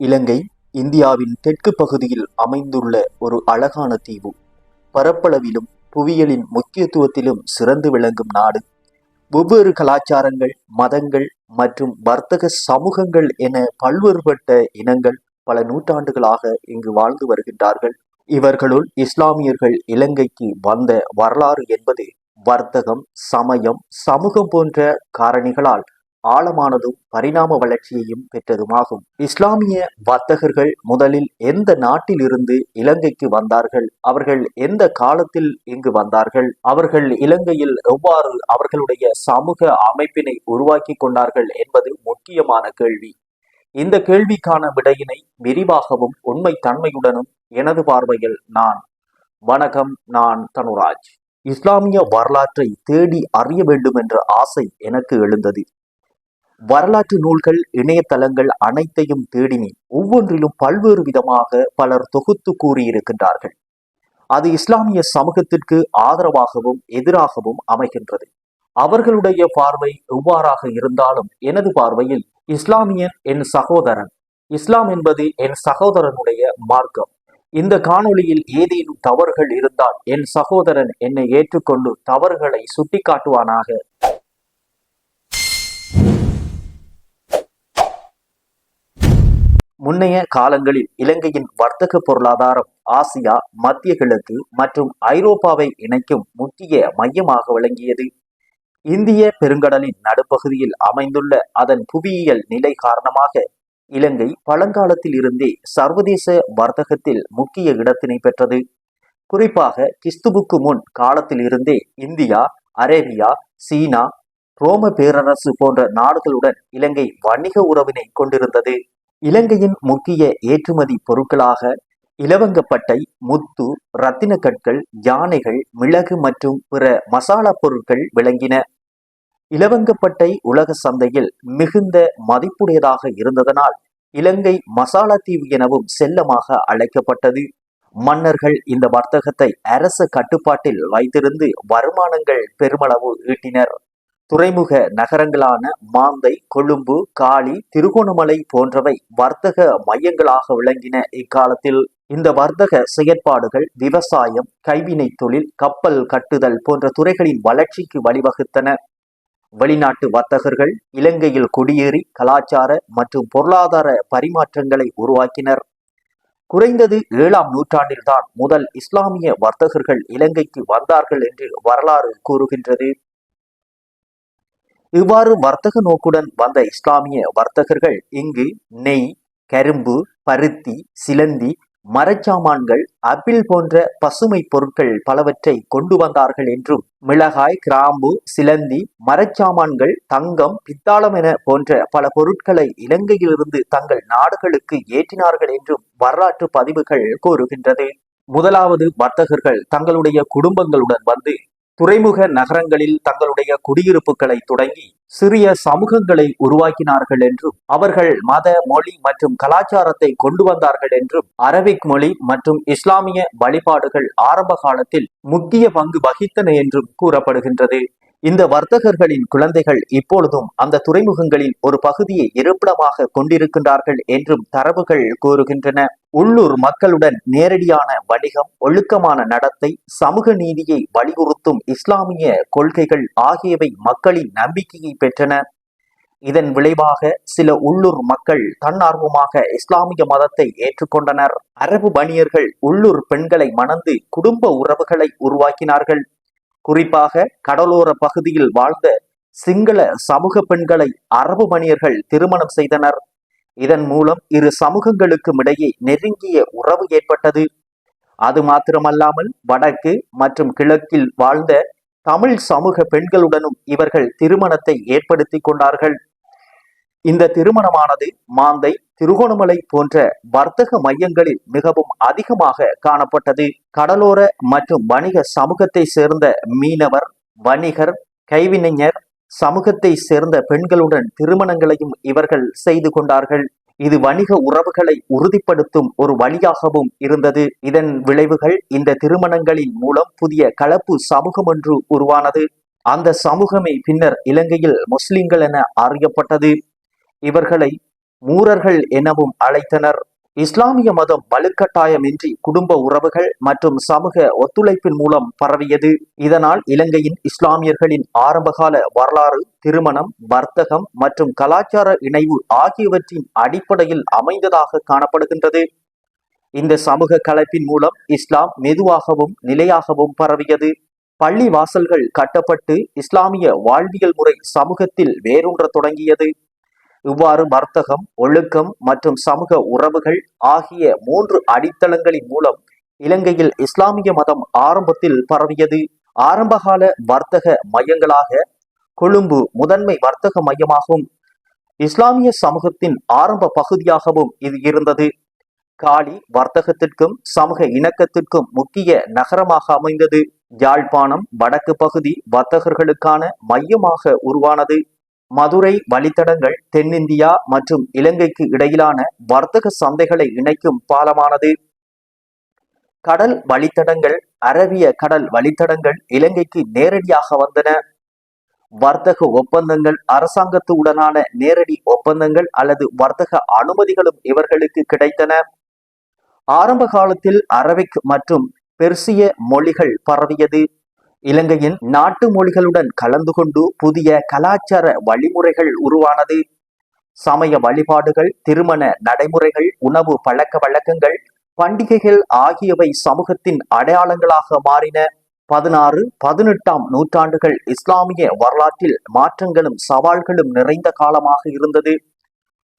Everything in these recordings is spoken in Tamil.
இலங்கை இந்தியாவின் தெற்கு பகுதியில் அமைந்துள்ள ஒரு அழகான தீவு. பரப்பளவிலும் புவியியலின் முக்கியத்துவத்திலும் சிறந்து விளங்கும் நாடு. வெவ்வேறு கலாச்சாரங்கள் மதங்கள் மற்றும் வர்த்தக சமூகங்கள் என பல்வேறுபட்ட இனங்கள் பல நூற்றாண்டுகளாக இங்கு வாழ்ந்து வருகின்றார்கள். இவர்களுள் இஸ்லாமியர்கள் இலங்கைக்கு வந்த வரலாறு என்பது வர்த்தகம் சமயம் சமூகம் போன்ற காரணிகளால் ஆழமானதும் பரிணாம வளர்ச்சியையும் பெற்றதுமாகும். இஸ்லாமிய வர்த்தகர்கள் முதலில் எந்த நாட்டிலிருந்து இலங்கைக்கு வந்தார்கள்? அவர்கள் எந்த காலத்தில் இங்கு வந்தார்கள்? அவர்கள் இலங்கையில் எவ்வாறு அவர்களுடைய சமூக அமைப்பினை உருவாக்கி கொண்டார்கள் என்பது முக்கியமான கேள்வி. இந்த கேள்விக்கான விடையினை விரிவாகவும் உண்மை தன்மையுடனும் எனது பார்வையில் நான். வணக்கம் நான் தனுராஜ். இஸ்லாமிய வரலாற்றை தேடி அறிய வேண்டும் என்ற ஆசை எனக்கு எழுந்தது. வரலாற்று நூல்கள் இணையதளங்கள் அனைத்தையும் தேடினேன். ஒவ்வொன்றிலும் பல்வேறு விதமாக பலர் தொகுத்து கூறியிருக்கின்றார்கள். அது இஸ்லாமிய சமூகத்திற்கு ஆதரவாகவும் எதிராகவும் அமைகின்றது. அவர்களுடைய பார்வை எவ்வாறாக இருந்தாலும் எனது பார்வையில் இஸ்லாமியன் என் சகோதரன். இஸ்லாம் என்பது என் சகோதரனுடைய மார்க்கம். இந்த காணொளியில் ஏதேனும் தவறுகள் இருந்தால் என் சகோதரன் என்னை ஏற்றுக்கொண்டு தவறுகளை சுட்டிக்காட்டுவானாக. முன்னைய காலங்களில் இலங்கையின் வர்த்தக பொருளாதாரம் ஆசியா மத்திய கிழக்கு மற்றும் ஐரோப்பாவை இணைக்கும் முக்கிய மையமாக விளங்கியது. இந்திய பெருங்கடலின் நடுப்பகுதியில் அமைந்துள்ள அதன் புவியியல் நிலை காரணமாக இலங்கை பழங்காலத்தில் இருந்தே சர்வதேச வர்த்தகத்தில் முக்கிய இடத்தினை பெற்றது. குறிப்பாக கிறிஸ்துவுக்கு முன் காலத்தில் இருந்தே இந்தியா அரேபியா சீனா ரோம பேரரசு போன்ற நாடுகளுடன் இலங்கை வணிக உறவினை கொண்டிருந்தது. இலங்கையின் முக்கிய ஏற்றுமதி பொருட்களாக இலவங்கப்பட்டை முத்து ரத்தின கற்கள் யானைகள் மிளகு மற்றும் பிற மசாலா பொருட்கள் விளங்கின. இலவங்கப்பட்டை உலக சந்தையில் மிகுந்த மதிப்புடையதாக இருந்ததனால் இலங்கை மசாலா தீவு எனவும் செல்லமாக அழைக்கப்பட்டது. மன்னர்கள் இந்த வர்த்தகத்தை அரச கட்டுப்பாட்டில் வைத்திருந்து வருமானங்கள் பெருமளவு ஈட்டினர். துறைமுக நகரங்களான மாந்தை கொழும்பு காளி திருகோணமலை போன்றவை வர்த்தக மையங்களாக விளங்கின இக்காலத்தில். இந்த வர்த்தக செயற்பாடுகள் விவசாயம் கைவினை தொழில் கப்பல் கட்டுதல் போன்ற துறைகளின் வளர்ச்சிக்கு வழிவகுத்தன. வெளிநாட்டு வர்த்தகர்கள் இலங்கையில் குடியேறி கலாச்சார மற்றும் பொருளாதார பரிமாற்றங்களை உருவாக்கினர். குறைந்தது ஏழாம் நூற்றாண்டில்தான் முதல் இஸ்லாமிய வர்த்தகர்கள் இலங்கைக்கு வந்தார்கள் என்று வரலாறு கூறுகின்றது. இவ்வாறு வர்த்தக நோக்குடன் வந்த இஸ்லாமிய வர்த்தகர்கள் இங்கு நெய் கரும்பு பருத்தி சிலந்தி மரச்சாமான்கள் அப்பிள் போன்ற பசுமை பொருட்கள் பலவற்றை கொண்டு வந்தார்கள் என்றும் மிளகாய் கிராம்பு சிலந்தி மரச்சாமான்கள் தங்கம் பித்தாளம் என போன்ற பல பொருட்களை இலங்கையிலிருந்து தங்கள் நாடுகளுக்கு ஏற்றினார்கள் என்றும் வரலாற்று பதிவுகள் கூறுகின்றது. முதலாவது வர்த்தகர்கள் தங்களுடைய குடும்பங்களுடன் வந்து துறைமுக நகரங்களில் தங்களுடைய குடியிருப்புகளை தொடங்கி சிறிய சமூகங்களை உருவாக்கினார்கள் என்றும் அவர்கள் மத மொழி மற்றும் கலாச்சாரத்தை கொண்டு வந்தார்கள் என்றும் அரபிக் மொழி மற்றும் இஸ்லாமிய வழிபாடுகள் ஆரம்ப காலத்தில் முக்கிய பங்கு வகித்தன என்றும் கூறப்படுகின்றது. இந்த வர்த்தகர்களின் குழந்தைகள் இப்பொழுதும் அந்த துறைமுகங்களின் ஒரு பகுதியை இருப்பிடமாக கொண்டிருக்கின்றார்கள் என்றும் தரவுகள் கூறுகின்றன. உள்ளூர் மக்களுடன் நேரடியான வணிகம் ஒழுக்கமான நடத்தை சமூக நீதியை வலியுறுத்தும் இஸ்லாமிய கொள்கைகள் ஆகியவை மக்களின் நம்பிக்கையை பெற்றன. இதன் விளைவாக சில உள்ளூர் மக்கள் தன்னார்வமாக இஸ்லாமிய மதத்தை ஏற்றுக்கொண்டனர். அரபு பணியர்கள் உள்ளூர் பெண்களை மணந்து குடும்ப உறவுகளை உருவாக்கினார்கள். குறிப்பாக கடலோர பகுதியில் வாழ்ந்த சிங்கள சமூக பெண்களை அரபு மணியர்கள் திருமணம் செய்தனர். இதன் மூலம் இரு சமூகங்களுக்கும் இடையே நெருங்கிய உறவு ஏற்பட்டது. அது மாத்திரமல்லாமல் வடக்கு மற்றும் கிழக்கில் வாழ்ந்த தமிழ் சமூக பெண்களுடனும் இவர்கள் திருமணத்தை ஏற்படுத்தி கொண்டார்கள். இந்த திருமணமானது மாந்தை திருகோணமலை போன்ற வர்த்தக மையங்களில் மிகவும் அதிகமாக காணப்பட்டது. கடலோர மற்றும் வணிக சமூகத்தை சேர்ந்த மீனவர் வணிகர் கைவினைஞர் சமூகத்தை சேர்ந்த பெண்களுடன் திருமணங்களையும் இவர்கள் செய்து கொண்டார்கள். இது வணிக உறவுகளை உறுதிப்படுத்தும் ஒரு வழியாகவும் இருந்தது. இதன் விளைவுகள் இந்த திருமணங்களின் மூலம் புதிய கலப்பு சமூகம் ஒன்று உருவானது. அந்த சமூகமே பின்னர் இலங்கையில் முஸ்லிம்கள் என அறியப்பட்டது. இவர்களை மூரர்கள் எனவும் அழைத்தனர். இஸ்லாமிய மதம் வலுக்கட்டாயமின்றி குடும்ப உறவுகள் மற்றும் சமூக ஒத்துழைப்பின் மூலம் பரவியது. இதனால் இலங்கையின் இஸ்லாமியர்களின் ஆரம்பகால வரலாறு திருமணம் வர்த்தகம் மற்றும் கலாச்சார இணைவு ஆகியவற்றின் அடிப்படையில் அமைந்ததாக காணப்படுகின்றது. இந்த சமூக கலப்பின் மூலம் இஸ்லாம் மெதுவாகவும் நிலையாகவும் பரவியது. பள்ளி வாசல்கள் கட்டப்பட்டு இஸ்லாமிய வாழ்வியல் முறை சமூகத்தில் வேரூன்ற தொடங்கியது. இவ்வாறு வர்த்தகம் ஒழுக்கம் மற்றும் சமூக உறவுகள் ஆகிய மூன்று அடித்தளங்களின் மூலம் இலங்கையில் இஸ்லாமிய மதம் ஆரம்பத்தில் பரவியது. ஆரம்பகால வர்த்தக மையங்களாக கொழும்பு முதன்மை வர்த்தக மையமாகவும் இஸ்லாமிய சமூகத்தின் ஆரம்ப பகுதியாகவும் இது இருந்தது. காலி வர்த்தகத்திற்கும் சமூக இணக்கத்திற்கும் முக்கிய நகரமாக அமைந்தது. யாழ்ப்பாணம் வடக்கு பகுதி வர்த்தகர்களுக்கான மையமாக உருவானது. மதுரை வழித்தடங்கள் தென்னிந்தியா மற்றும் இலங்கைக்கு இடையிலான வர்த்தக சந்தைகளை இணைக்கும் பாலமானது. கடல் வழித்தடங்கள் அரபிய கடல் வழித்தடங்கள் இலங்கைக்கு நேரடியாக வந்தன. வர்த்தக ஒப்பந்தங்கள் அரசாங்கத்துடனான நேரடி ஒப்பந்தங்கள் அல்லது வர்த்தக அனுமதிகளும் இவர்களுக்கு கிடைத்தன. ஆரம்ப காலத்தில் அரபிக் மற்றும் பெர்சிய மொழிகள் பரவியது. இலங்கையின் நாட்டு மொழிகளுடன் கலந்து கொண்டு புதிய கலாச்சார வழிமுறைகள் உருவானது. சமய வழிபாடுகள் திருமண நடைமுறைகள் உணவு பழக்க வழக்கங்கள் பண்டிகைகள் ஆகியவை சமூகத்தின் அடையாளங்களாக மாறின. பதினாறு பதினெட்டாம் நூற்றாண்டுகள் இஸ்லாமிய வரலாற்றில் மாற்றங்களும் சவால்களும் நிறைந்த காலமாக இருந்தது.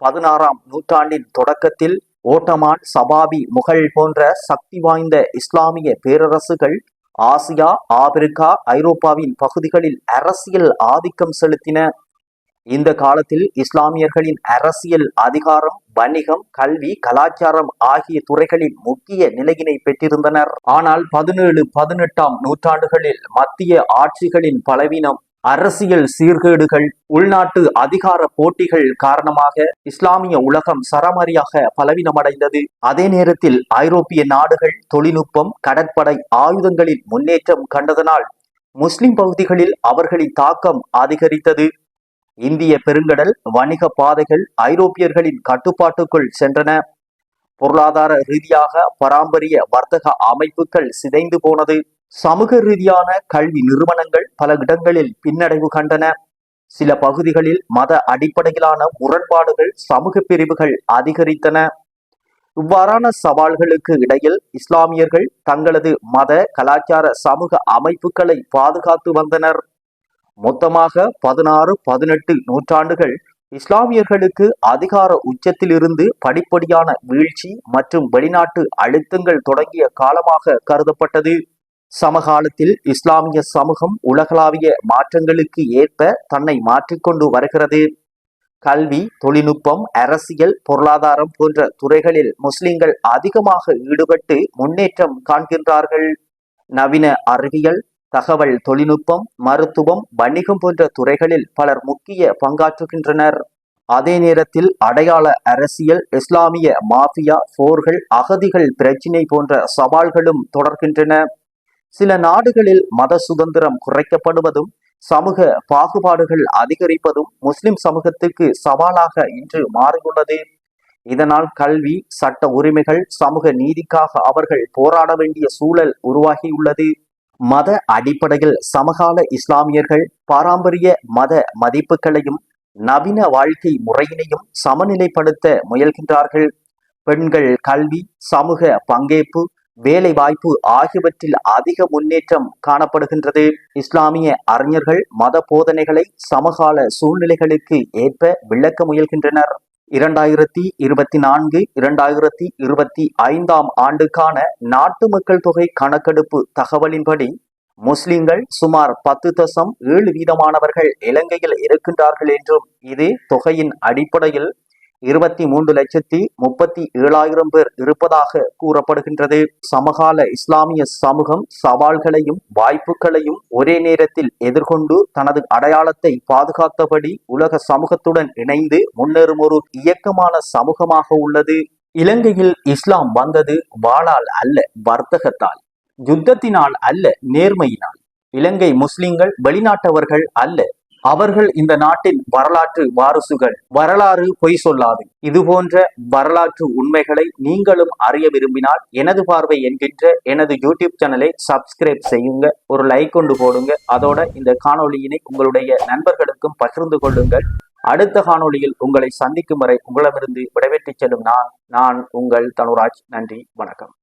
பதினாறாம் நூற்றாண்டின் தொடக்கத்தில் ஓட்டமான் சபாபி முகல் போன்ற சக்தி வாய்ந்த இஸ்லாமிய பேரரசுகள் ஆசியா ஆப்பிரிக்கா ஐரோப்பாவின் பகுதிகளில் அரசியல் ஆதிக்கம் செலுத்தின. இந்த காலத்தில் இஸ்லாமியர்களின் அரசியல் அதிகாரம் வணிகம் கல்வி கலாச்சாரம் ஆகிய துறைகளில் முக்கிய நிலையினை பெற்றிருந்தனர். ஆனால் பதினேழு பதினெட்டாம் நூற்றாண்டுகளில் மத்திய ஆட்சிகளின் பலவீனம் அரசியல் சீர்கேடுகள் உள்நாட்டு அதிகார போட்டிகள் காரணமாக இஸ்லாமிய உலகம் சரமாரியாக பலவீனமடைந்தது. அதே நேரத்தில் ஐரோப்பிய நாடுகள் தொழில்நுட்பம் கடற்படை ஆயுதங்களில் முன்னேற்றம் கண்டதனால் முஸ்லிம் பகுதிகளில் அவர்களின் தாக்கம் அதிகரித்தது. இந்திய பெருங்கடல் வணிக பாதைகள் ஐரோப்பியர்களின் கட்டுப்பாட்டுக்குள் சென்றன. பொருளாதார ரீதியாக பாரம்பரிய வர்த்தக அமைப்புகள் சிதைந்து போனது. சமூக ரீதியான கல்வி நிறுவனங்கள் பல இடங்களில் பின்னடைவு கண்டன. சில பகுதிகளில் மத அடிப்படையிலான முரண்பாடுகள் சமூக பிரிவுகள் அதிகரித்தன. இவ்வாறான சவால்களுக்கு இடையில் இஸ்லாமியர்கள் தங்களது மத கலாச்சார சமூக அமைப்புகளை பாதுகாத்து வந்தனர். மொத்தமாக பதினாறு பதினெட்டு நூற்றாண்டுகள் இஸ்லாமியர்களுக்கு அதிகார உச்சத்திலிருந்து படிப்படியான வீழ்ச்சி மற்றும் வெளிநாட்டு அழுத்தங்கள் தொடங்கிய காலமாக கருதப்பட்டது. சமகாலத்தில் இஸ்லாமிய சமூகம் உலகளாவிய மாற்றங்களுக்கு ஏற்ப தன்னை மாற்றிக்கொண்டு வருகிறது. கல்வி தொழில்நுட்பம் அரசியல் பொருளாதாரம் போன்ற துறைகளில் முஸ்லிம்கள் அதிகமாக ஈடுபட்டு முன்னேற்றம் காண்கின்றார்கள். நவீன அறிவியல் தகவல் தொழில்நுட்பம் மருத்துவம் வணிகம் போன்ற துறைகளில் பலர் முக்கிய பங்காற்றுகின்றனர். அதே நேரத்தில் அடையாள அரசியல் இஸ்லாமிய மாஃபியா போர்கள் அகதிகள் பிரச்சினை போன்ற சவால்களும் தொடர்கின்றன. சில நாடுகளில் மத சுதந்திரம் குறைக்கப்படுவதும் சமூக பாகுபாடுகள் அதிகரிப்பதும் முஸ்லிம் சமூகத்துக்கு சவாலாக இன்று மாறியுள்ளது. இதனால் கல்வி சட்ட உரிமைகள் சமூக நீதிக்காக அவர்கள் போராட வேண்டிய சூழல் உருவாகியுள்ளது. மத அடிப்படையில் சமகால இஸ்லாமியர்கள் பாரம்பரிய மத மதிப்புகளையும் நவீன வாழ்க்கை முறையினையும் சமநிலைப்படுத்த முயல்கின்றார்கள். பெண்கள் கல்வி சமூக பங்கேற்பு வேலை வாய்ப்பு ஆகியவற்றில் அதிக முன்னேற்றம் காணப்படுகின்றது. இஸ்லாமிய அறிஞர்கள் மத போதனைகளை சமகால சூழ்நிலைகளுக்கு ஏற்ப விளக்க முயல்கின்றனர். இரண்டாயிரத்தி இருபத்தி நான்கு இரண்டாயிரத்தி இருபத்தி ஐந்தாம் ஆண்டுக்கான நாட்டு மக்கள் தொகை கணக்கெடுப்பு தகவலின்படி முஸ்லிம்கள் சுமார் பத்து தசம் ஏழு வீதமானவர்கள் இலங்கையில் இருக்கின்றார்கள் என்றும் இது தொகையின் அடிப்படையில் இருபத்தி மூன்று லட்சத்தி முப்பத்தி ஏழாயிரம் பேர் இருப்பதாக கூறப்படுகின்றது. சமகால இஸ்லாமிய சமூகம் சவால்களையும் வாய்ப்புகளையும் ஒரே நேரத்தில் எதிர்கொண்டு தனது அடையாளத்தை பாதுகாத்தபடி உலக சமூகத்துடன் இணைந்து முன்னேறும் ஒரு இயக்கமான சமூகமாக உள்ளது. இலங்கையில் இஸ்லாம் வந்தது வாளால் அல்ல வர்த்தகத்தால் யுத்தத்தினால் அல்ல நேர்மையினால். இலங்கை முஸ்லிம்கள் வெளிநாட்டவர்கள் அல்ல அவர்கள் இந்த நாட்டின் வரலாற்று வாரிசுகள். வரலாறு பொய் சொல்லாது. இது போன்ற வரலாற்று உண்மைகளை நீங்களும் அறிய விரும்பினால் எனது பார்வை என்கின்ற எனது யூடியூப் சேனலை சப்ஸ்கிரைப் செய்யுங்க. ஒரு லைக் கொண்டு போடுங்க. அதோட இந்த காணொளியினை உங்களுடைய நண்பர்களுக்கும் பகிர்ந்து கொள்ளுங்கள். அடுத்த காணொளியில் உங்களை சந்திக்கும் வரை உங்களிடமிருந்து விடைபெற்றுச் செல்லும் நான் நான் உங்கள் தனுராஜ். நன்றி வணக்கம்.